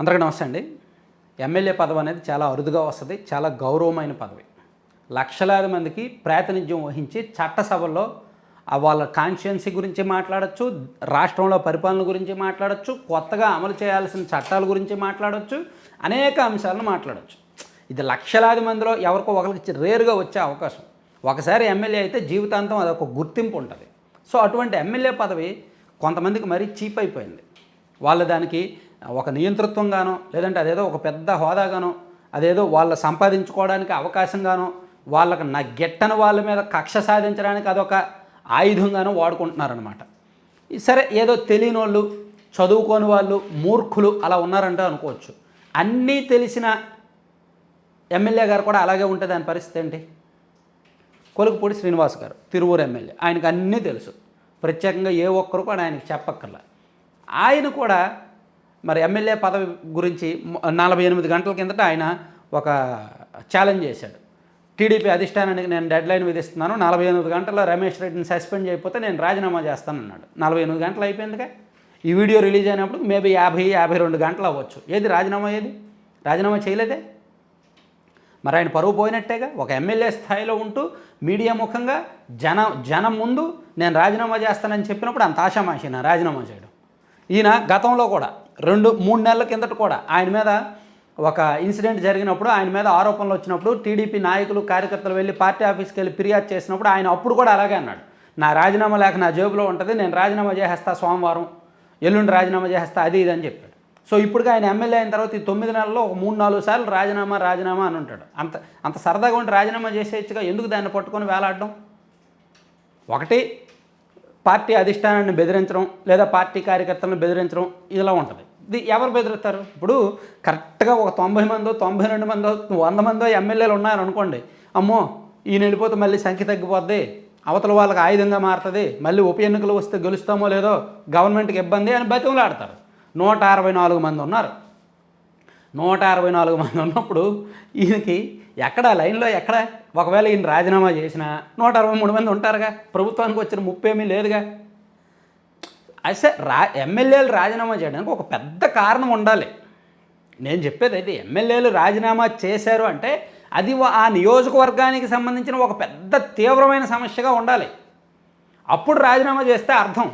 అందరికీ నమస్తే అండి. ఎమ్మెల్యే పదవి అనేది చాలా అరుదుగా వస్తుంది చాలా గౌరవమైన పదవి. లక్షలాది మందికి ప్రాతినిధ్యం వహించి చట్టసభల్లో వాళ్ళ కాన్స్టిట్యున్సీ గురించి మాట్లాడచ్చు రాష్ట్రంలో పరిపాలన గురించి మాట్లాడచ్చు కొత్తగా అమలు చేయాల్సిన చట్టాల గురించి మాట్లాడచ్చు అనేక అంశాలను మాట్లాడచ్చు. ఇది లక్షలాది మందిలో ఎవరికో ఒకరికి రేరుగా వచ్చే అవకాశం. ఒకసారి ఎమ్మెల్యే అయితే జీవితాంతం అదొక గుర్తింపు ఉంటుంది. సో అటువంటి ఎమ్మెల్యే పదవి కొంతమందికి మరీ చీప్ అయిపోయింది. వాళ్ళు దానికి ఒక నియంతృత్వంగానో లేదంటే అదేదో ఒక పెద్ద హోదాగానో అదేదో వాళ్ళ సంపాదించుకోవడానికి అవకాశంగానో వాళ్ళకి నా గెట్టని వాళ్ళ మీద కక్ష సాధించడానికి అదొక ఆయుధంగానో వాడుకుంటున్నారనమాట సరే ఏదో తెలియని వాళ్ళు చదువుకోని వాళ్ళు మూర్ఖులు అలా ఉన్నారంటే అనుకోవచ్చు. అన్నీ తెలిసిన ఎమ్మెల్యే గారు కూడా అలాగే ఉంటుంది దాని పరిస్థితి ఏంటి? కొలుకుపూడి శ్రీనివాస్ గారు తిరువూరు ఎమ్మెల్యే. ఆయనకు అన్నీ తెలుసు. ప్రత్యేకంగా ఏ ఒక్కరు కూడా ఆయనకి చెప్పక్కర్లా. ఆయన కూడా మరి ఎమ్మెల్యే పదవి గురించి నలభై ఎనిమిది గంటల కిందట ఆయన ఒక ఛాలెంజ్ చేశాడు. టీడీపీ అధిష్టానానికి నేను డెడ్ లైన్ విధిస్తున్నాను నలభై ఎనిమిది గంటల్లో రమేష్ రెడ్డిని సస్పెండ్ చేయకపోతే నేను రాజీనామా చేస్తానన్నాడు. నలభై ఎనిమిది గంటలు అయిపోయిందిగా. ఈ వీడియో రిలీజ్ అయినప్పుడు మేబీ యాభై యాభై రెండు గంటలు అవ్వచ్చు. ఏది రాజీనామా ఏది? రాజీనామా చేయలేదే? మరి ఆయన పరువు పోయినట్టేగా. ఒక ఎమ్మెల్యే స్థాయిలో ఉంటూ మీడియా ముఖంగా జన జనం ముందు నేను రాజీనామా చేస్తానని చెప్పినప్పుడు అంత ఆశామాషి నా రాజీనామా చేయడం. ఈయన గతంలో కూడా రెండు మూడు నెలల కిందట కూడా ఆయన మీద ఒక ఇన్సిడెంట్ జరిగినప్పుడు ఆయన మీద ఆరోపణలు వచ్చినప్పుడు టీడీపీ నాయకులు కార్యకర్తలు వెళ్ళి పార్టీ ఆఫీస్కి వెళ్ళి ఫిర్యాదు చేసినప్పుడు ఆయన అప్పుడు కూడా అలాగే అన్నాడు. నా రాజీనామా లేక నా జేబులో ఉంటుంది నేను రాజీనామా చేసేస్తా సోమవారం ఎల్లుండి రాజీనామా చేసేస్తా అది ఇది అని చెప్పాడు. సో ఇప్పటికి ఆయన ఎమ్మెల్యే అయిన తర్వాత ఈ తొమ్మిది నెలల్లో ఒక మూడు నాలుగు సార్లు రాజీనామా రాజీనామా అని ఉంటాడు. అంత అంత సరదాగా ఉండి రాజీనామా చేసేయచ్చుగా ఎందుకు దాన్ని పట్టుకొని వేలాడడం? ఒకటి పార్టీ అధిష్టానాన్ని బెదిరించడం లేదా పార్టీ కార్యకర్తలను బెదిరించడం ఇలా ఉంటుంది. ఇది ఎవరు బెదిరిస్తారు? ఇప్పుడు కరెక్ట్గా ఒక తొంభై మందో తొంభై రెండు మందో వంద మందో ఎమ్మెల్యేలు ఉన్నారనుకోండి అమ్మో ఈయన వెళ్ళిపోతే మళ్ళీ సంఖ్య తగ్గిపోద్ది అవతల వాళ్ళకి ఆయుధంగా మారుతుంది మళ్ళీ ఉప ఎన్నికలు వస్తే గెలుస్తామో లేదో గవర్నమెంట్కి ఇబ్బంది అని బతిమలాడతారు. నూట అరవై నాలుగు మంది ఉన్నారు. నూట అరవై నాలుగు మంది ఉన్నప్పుడు ఈయనకి ఎక్కడ లైన్లో ఎక్కడ? ఒకవేళ ఈయన రాజీనామా చేసినా నూట అరవై మూడు మంది ఉంటారుగా. ప్రభుత్వానికి వచ్చిన ముప్పేమీ లేదుగా. అసలు రా ఎమ్మెల్యేలు రాజీనామా చేయడానికి ఒక పెద్ద కారణం ఉండాలి. నేను చెప్పేది అయితే ఎమ్మెల్యేలు రాజీనామా చేశారు అంటే అది ఆ నియోజకవర్గానికి సంబంధించిన ఒక పెద్ద తీవ్రమైన సమస్యగా ఉండాలి. అప్పుడు రాజీనామా చేస్తే అర్థం.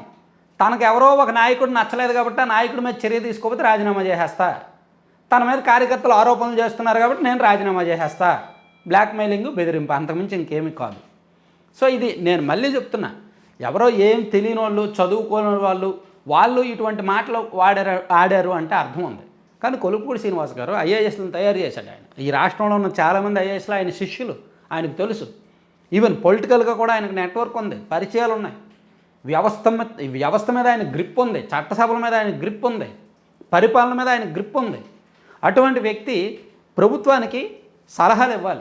తనకు ఎవరో ఒక నాయకుడు నచ్చలేదు కాబట్టి ఆ నాయకుడి మీద చర్య తీసుకోకపోతే రాజీనామా చేసేస్తా. తన మీద కార్యకర్తలు ఆరోపణలు చేస్తున్నారు కాబట్టి నేను రాజీనామా చేసేస్తా. బ్లాక్మెయిలింగ్ బెదిరింపు అంతకుమించి ఇంకేమీ కాదు. సో ఇది నేను మళ్ళీ చెప్తున్నా. ఎవరో ఏం తెలియని వాళ్ళు చదువుకోని వాళ్ళు వాళ్ళు ఇటువంటి మాటలు వాడారు ఆడారు అంటే అర్థం ఉంది. కానీ కొలుపూడి శ్రీనివాస్ గారు ఐఏఎస్లను తయారు చేశాడు ఆయన. ఈ రాష్ట్రంలో ఉన్న చాలామంది ఐఏఎస్లు ఆయన శిష్యులు ఆయనకు తెలుసు. ఈవెన్ పొలిటికల్గా కూడా ఆయనకు నెట్వర్క్ ఉంది పరిచయాలు ఉన్నాయి. వ్యవస్థ మీద వ్యవస్థ మీద ఆయన గ్రిప్ ఉంది చట్టసభల మీద ఆయన గ్రిప్ ఉంది పరిపాలన మీద ఆయన గ్రిప్ ఉంది. అటువంటి వ్యక్తి ప్రభుత్వానికి సలహాలు ఇవ్వాలి.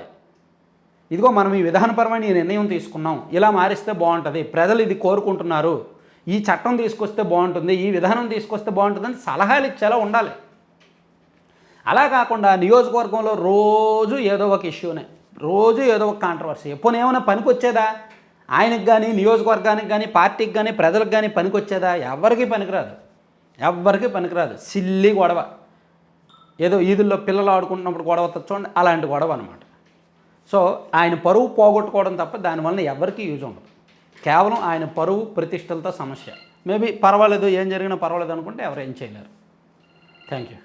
ఇదిగో మనం ఈ విధానపరమైన ఈ నిర్ణయం తీసుకున్నాం. ఇలా మారిస్తే బాగుంటుంది. ప్రజలు ఇది కోరుకుంటున్నారు. ఈ చట్టం తీసుకొస్తే బాగుంటుంది. ఈ విధానం తీసుకొస్తే బాగుంటుందని సలహాలు ఇచ్చేలా ఉండాలి. అలా కాకుండా నియోజకవర్గంలో రోజు ఏదో ఒక ఇష్యూనే. రోజు ఏదో ఒక కాంట్రవర్సీ ఎప్పుడు ఏమైనా పనికొచ్చేదా? ఆయనకు కానీ నియోజకవర్గానికి కానీ పార్టీకి కానీ ప్రజలకు కానీ పనికొచ్చేదా? ఎవరికి పనికిరాదు. ఎవ్వరికీ పనికిరాదు. సిల్లి గొడవ. ఏదో ఈదుల్లో పిల్లలు ఆడుకుంటున్నప్పుడు గొడవ తెచ్చుకోండి చూడండి అలాంటి గొడవ అనమాట సో ఆయన పరువు పోగొట్టుకోవడం తప్ప దానివల్ల ఎవరికీ యూజ్ ఉండదు. కేవలం ఆయన పరువు ప్రతిష్టలతో సమస్య. మేబీ పర్వాలేదు ఏం జరిగినా పర్వాలేదు అనుకుంటే ఎవరు ఏం చేయలేరు. Thank you